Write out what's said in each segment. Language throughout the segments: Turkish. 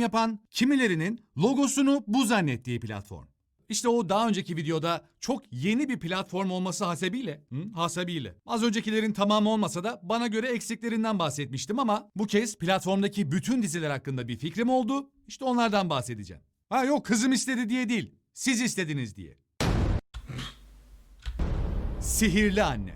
yapan, kimilerinin logosunu bu zannettiği platform. İşte o daha önceki videoda çok yeni bir platform olması hasebiyle, hı, hasebiyle. Az öncekilerin tamamı olmasa da bana göre eksiklerinden bahsetmiştim ama bu kez platformdaki bütün diziler hakkında bir fikrim oldu. İşte onlardan bahsedeceğim. Ha yok kızım istedi diye değil, siz istediniz diye. Sihirli Anne.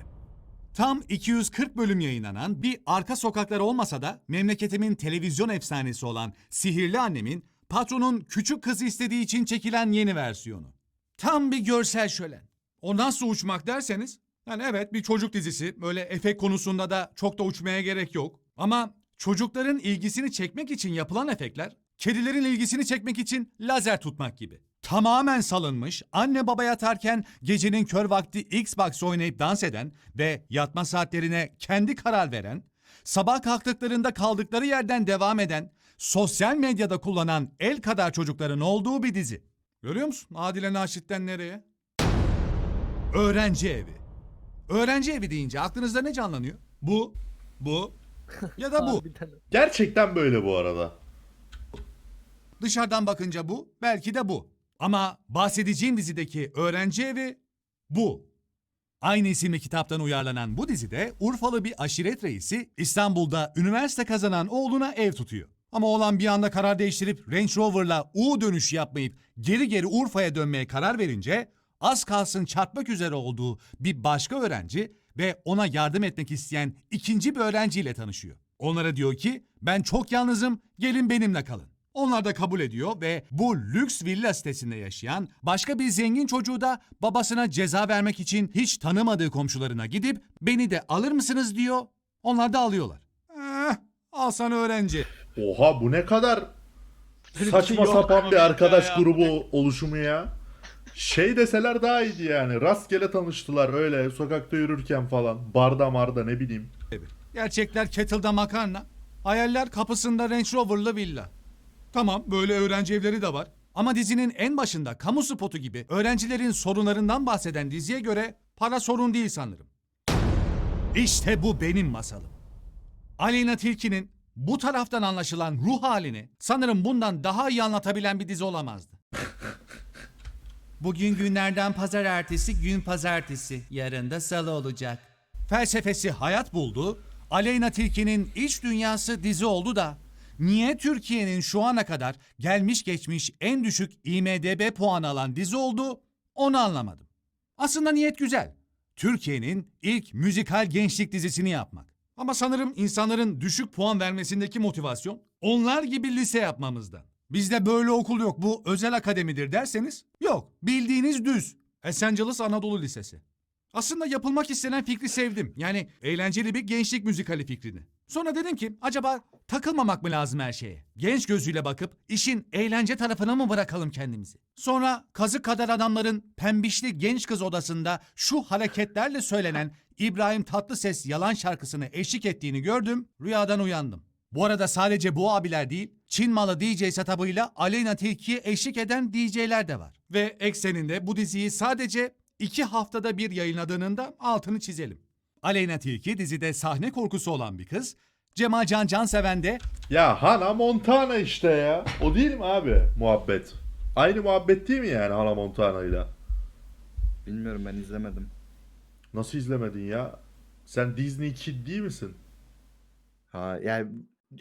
Tam 240 bölüm yayınlanan bir arka sokaklar olmasa da memleketimin televizyon efsanesi olan Sihirli Annem'in patronun küçük kızı istediği için çekilen yeni versiyonu. Tam bir görsel şölen. O nasıl uçmak derseniz, yani evet bir çocuk dizisi, böyle efekt konusunda da çok da uçmaya gerek yok. Ama çocukların ilgisini çekmek için yapılan efektler, kedilerin ilgisini çekmek için lazer tutmak gibi. Tamamen salınmış, anne baba yatarken gecenin kör vakti Xbox oynayıp dans eden ve yatma saatlerine kendi karar veren, sabah kalktıklarında kaldıkları yerden devam eden, sosyal medyada kullanan el kadar çocukların olduğu bir dizi. Görüyor musun? Adile Naşit'ten nereye? Öğrenci evi. Öğrenci evi deyince aklınızda ne canlanıyor? Bu, bu ya da bu. Gerçekten böyle bu arada. Dışarıdan bakınca bu, belki de bu. Ama bahsedeceğim dizideki öğrenci evi bu. Aynı isimli kitaptan uyarlanan bu dizide Urfalı bir aşiret reisi İstanbul'da üniversite kazanan oğluna ev tutuyor. Ama oğlan bir anda karar değiştirip Range Rover'la U dönüş yapmayıp geri geri Urfa'ya dönmeye karar verince az kalsın çarpmak üzere olduğu bir başka öğrenci ve ona yardım etmek isteyen ikinci bir öğrenciyle tanışıyor. Onlara diyor ki ben çok yalnızım gelin benimle kalın. Onlar da kabul ediyor ve bu lüks villa sitesinde yaşayan başka bir zengin çocuğu da babasına ceza vermek için hiç tanımadığı komşularına gidip beni de alır mısınız diyor. Onlar da alıyorlar. Eh, al sana öğrenci. Oha bu ne kadar Böyle saçma şey sapan bir arkadaş ya. grubu oluşumu ya. Şey deseler daha iyiydi yani. Rastgele tanıştılar öyle sokakta yürürken falan. Barda marda ne bileyim. Gerçekler kettle'da makarna. Hayaller kapısında Range Rover'lı villa. Tamam böyle öğrenci evleri de var. Ama dizinin en başında kamu spotu gibi öğrencilerin sorunlarından bahseden diziye göre para sorun değil sanırım. İşte bu benim masalım. Aleyna Tilki'nin bu taraftan anlaşılan ruh halini sanırım bundan daha iyi anlatabilen bir dizi olamazdı. Bugün günlerden pazar ertesi gün pazartesi. Yarın da salı olacak. Felsefesi hayat buldu. Aleyna Tilki'nin iç dünyası dizi oldu da niye Türkiye'nin şu ana kadar gelmiş geçmiş en düşük IMDB puanı alan dizi oldu onu anlamadım. Aslında niyet güzel. Türkiye'nin ilk müzikal gençlik dizisini yapmak. Ama sanırım insanların düşük puan vermesindeki motivasyon onlar gibi lise yapmamızdan. Bizde böyle okul yok bu özel akademidir derseniz yok bildiğiniz düz. Esenciles Anadolu Lisesi. Aslında yapılmak istenen fikri sevdim. Yani eğlenceli bir gençlik müzikali fikrini. Sonra dedim ki acaba takılmamak mı lazım her şeye? Genç gözüyle bakıp işin eğlence tarafına mı bırakalım kendimizi? Sonra kazık kadar adamların pembişli genç kız odasında şu hareketlerle söylenen İbrahim Tatlıses yalan şarkısını eşlik ettiğini gördüm, rüyadan uyandım. Bu arada sadece bu abiler değil, Çin malı DJ setup'ıyla Aleyna Tilki'ye eşlik eden DJ'ler de var. Ve ekseninde bu diziyi sadece iki haftada bir yayınladığının da altını çizelim. Aleyna Tilki dizide sahne korkusu olan bir kız, Cemal Can Canseven de Ya Hannah Montana işte ya. O değil mi abi muhabbet? Aynı muhabbet değil mi yani Hannah Montana'yla? Bilmiyorum ben izlemedim. Nasıl izlemedin ya? Sen Disney Kid değil misin? Ha yani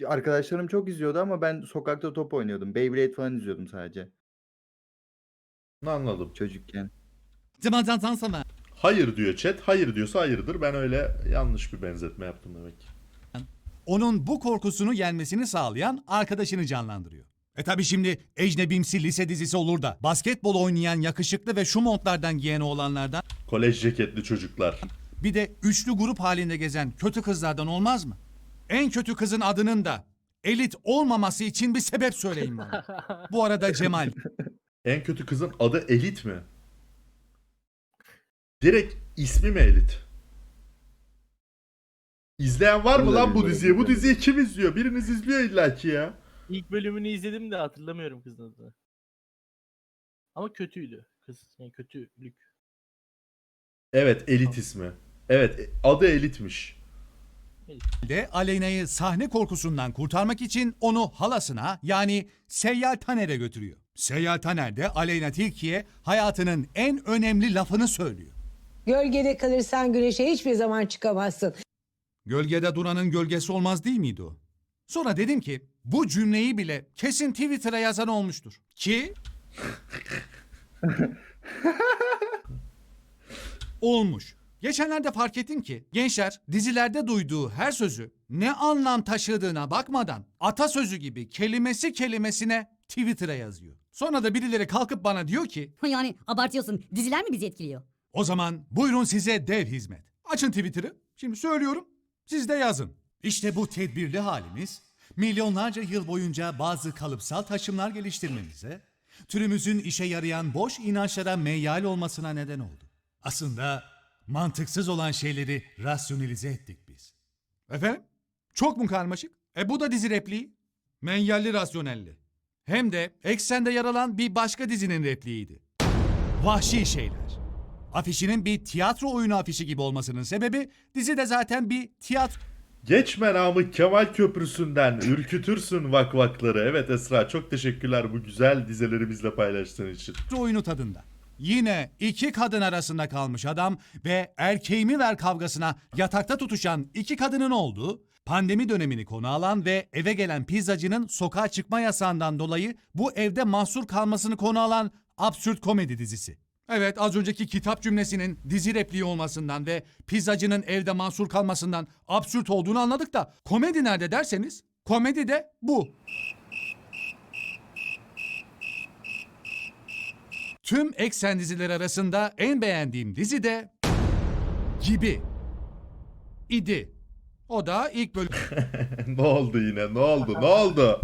arkadaşlarım çok izliyordu ama ben sokakta top oynuyordum. Beyblade falan izliyordum sadece Ne anladım. çocukken. Cemal Can Canseven Hayır diyor chat. Hayır diyorsa hayırdır. Ben öyle yanlış bir benzetme yaptım demek ki. onun bu korkusunu yenmesini sağlayan arkadaşını canlandırıyor. E tabi şimdi ecnebimsi lise dizisi olur da basketbol oynayan yakışıklı ve şu montlardan giyen oğlanlardan Kolej ceketli çocuklar. bir de üçlü grup halinde gezen kötü kızlardan olmaz mı? En kötü kızın adının da elit olmaması için bir sebep söyleyin bana. Bu arada Cemal En kötü kızın adı Elit mi? Direkt ismi mi Elit? İzleyen var mı lan bu diziyi? Bu diziyi kim izliyor? Biriniz izliyor illaki ya. İlk bölümünü izledim de hatırlamıyorum kızın adını. Ama kötüydü. Kız yani kötülük. Evet Elit ismi. Evet e- adı Elit'miş. de Aleyna'yı sahne korkusundan kurtarmak için onu halasına yani Seyyal Taner'e götürüyor. Seyyal Taner de Aleyna Tilki'ye hayatının en önemli lafını söylüyor. Gölgede kalırsan güneşe hiçbir zaman çıkamazsın. Gölgede duranın gölgesi olmaz değil miydi o? Sonra dedim ki bu cümleyi bile kesin Twitter'a yazan olmuştur. Ki olmuş. Geçenlerde fark ettim ki gençler dizilerde duyduğu her sözü ne anlam taşıdığına bakmadan atasözü gibi kelimesi kelimesine Twitter'a yazıyor. Sonra da birileri kalkıp bana diyor ki Yani abartıyorsun. Diziler mi bizi etkiliyor? O zaman buyurun size dev hizmet. Açın Twitter'ı. Şimdi söylüyorum. Siz de yazın. İşte bu tedbirli halimiz milyonlarca yıl boyunca bazı kalıpsal taşımlar geliştirmemize, türümüzün işe yarayan boş inançlara meyyal olmasına neden oldu. Aslında mantıksız olan şeyleri rasyonelize ettik biz. Efendim? Çok mu karmaşık? E bu da dizi repliği. Menyalli rasyonelli. Hem de eksende yer alan bir başka dizinin repliğiydi. Vahşi şeyler. Afişinin bir tiyatro oyunu afişi gibi olmasının sebebi dizi de zaten bir tiyatro Geçme Namık Kemal Köprüsü'nden ürkütürsün vakvakları. Evet Esra çok teşekkürler bu güzel dizeleri bizle paylaştığın için. oyunu tadında. Yine iki kadın arasında kalmış adam ve erkeğimi ver kavgasına yatakta tutuşan iki kadının olduğu, pandemi dönemini konu alan ve eve gelen pizzacının sokağa çıkma yasağından dolayı bu evde mahsur kalmasını konu alan absürt komedi dizisi. Evet az önceki kitap cümlesinin dizi repliği olmasından ve pizzacının evde mahsur kalmasından absürt olduğunu anladık da komedi nerede derseniz komedi de bu. Tüm eksen dizileri arasında en beğendiğim dizi de Gibi. İdi. O da ilk ne oldu yine ne oldu ne oldu?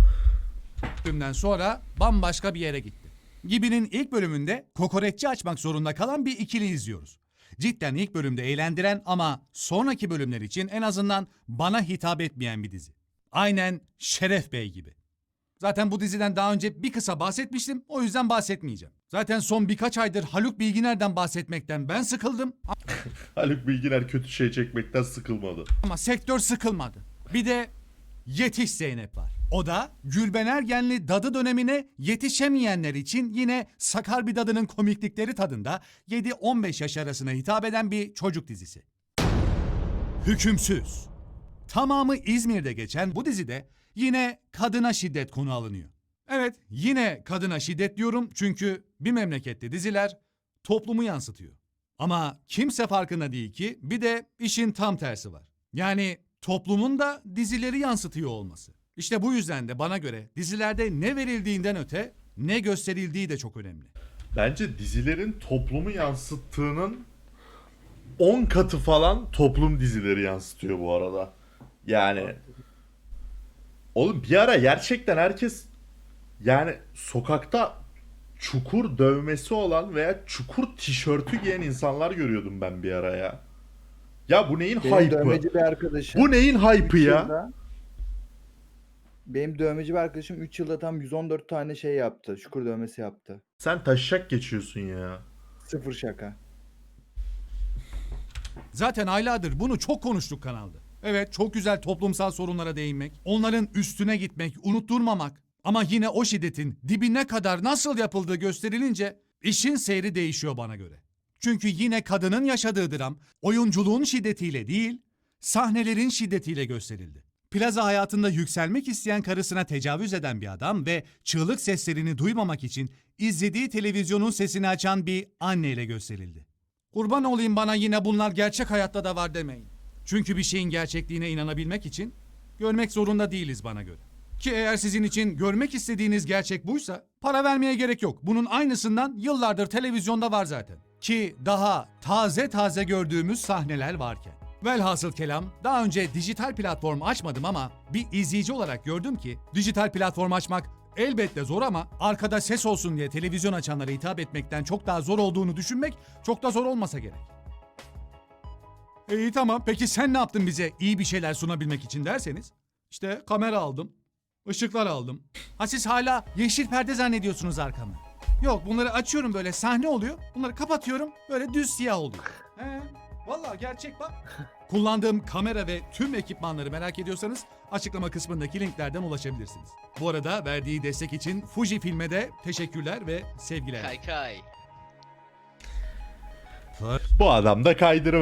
bölümden sonra bambaşka bir yere gitti. Gibi'nin ilk bölümünde kokoreççi açmak zorunda kalan bir ikili izliyoruz. Cidden ilk bölümde eğlendiren ama sonraki bölümler için en azından bana hitap etmeyen bir dizi. Aynen Şeref Bey gibi. Zaten bu diziden daha önce bir kısa bahsetmiştim. O yüzden bahsetmeyeceğim. Zaten son birkaç aydır Haluk Bilginer'den bahsetmekten ben sıkıldım. Haluk Bilginer kötü şey çekmekten sıkılmadı. Ama sektör sıkılmadı. Bir de Yetiş Zeynep var. O da Gülben Ergenli dadı dönemine yetişemeyenler için yine sakar bir dadının komiklikleri tadında 7-15 yaş arasına hitap eden bir çocuk dizisi. Hükümsüz. Tamamı İzmir'de geçen bu dizide yine kadına şiddet konu alınıyor. Evet, yine kadına şiddet diyorum çünkü bir memlekette diziler toplumu yansıtıyor. Ama kimse farkında değil ki bir de işin tam tersi var. Yani toplumun da dizileri yansıtıyor olması. İşte bu yüzden de bana göre dizilerde ne verildiğinden öte ne gösterildiği de çok önemli. Bence dizilerin toplumu yansıttığının 10 katı falan toplum dizileri yansıtıyor bu arada. Yani oğlum bir ara gerçekten herkes yani sokakta çukur dövmesi olan veya çukur tişörtü giyen insanlar görüyordum ben bir ara ya. Ya bu neyin Benim hype'ı? dövmeci bir arkadaşım. Bu neyin hype'ı ya? yılda- benim dövmeci bir arkadaşım 3 yılda tam 114 tane şey yaptı. Şukur dövmesi yaptı. Sen taşak geçiyorsun ya. Sıfır şaka. Zaten aylardır bunu çok konuştuk kanalda. Evet çok güzel toplumsal sorunlara değinmek, onların üstüne gitmek, unutturmamak. Ama yine o şiddetin dibine kadar nasıl yapıldığı gösterilince işin seyri değişiyor bana göre. Çünkü yine kadının yaşadığı dram oyunculuğun şiddetiyle değil, sahnelerin şiddetiyle gösterildi. Plaza hayatında yükselmek isteyen karısına tecavüz eden bir adam ve çığlık seslerini duymamak için izlediği televizyonun sesini açan bir anneyle gösterildi. Kurban olayım bana yine bunlar gerçek hayatta da var demeyin. Çünkü bir şeyin gerçekliğine inanabilmek için görmek zorunda değiliz bana göre. Ki eğer sizin için görmek istediğiniz gerçek buysa para vermeye gerek yok. Bunun aynısından yıllardır televizyonda var zaten. Ki daha taze taze gördüğümüz sahneler varken. Velhasıl kelam daha önce dijital platform açmadım ama bir izleyici olarak gördüm ki dijital platform açmak elbette zor ama arkada ses olsun diye televizyon açanlara hitap etmekten çok daha zor olduğunu düşünmek çok da zor olmasa gerek. İyi tamam peki sen ne yaptın bize iyi bir şeyler sunabilmek için derseniz? İşte kamera aldım, ışıklar aldım. Ha siz hala yeşil perde zannediyorsunuz arkamı. Yok bunları açıyorum böyle sahne oluyor. Bunları kapatıyorum böyle düz siyah oluyor. He, vallahi gerçek bak. Kullandığım kamera ve tüm ekipmanları merak ediyorsanız açıklama kısmındaki linklerden ulaşabilirsiniz. Bu arada verdiği destek için Fuji Film'e de teşekkürler ve sevgiler. Kay kay. Bu adam da kaydırı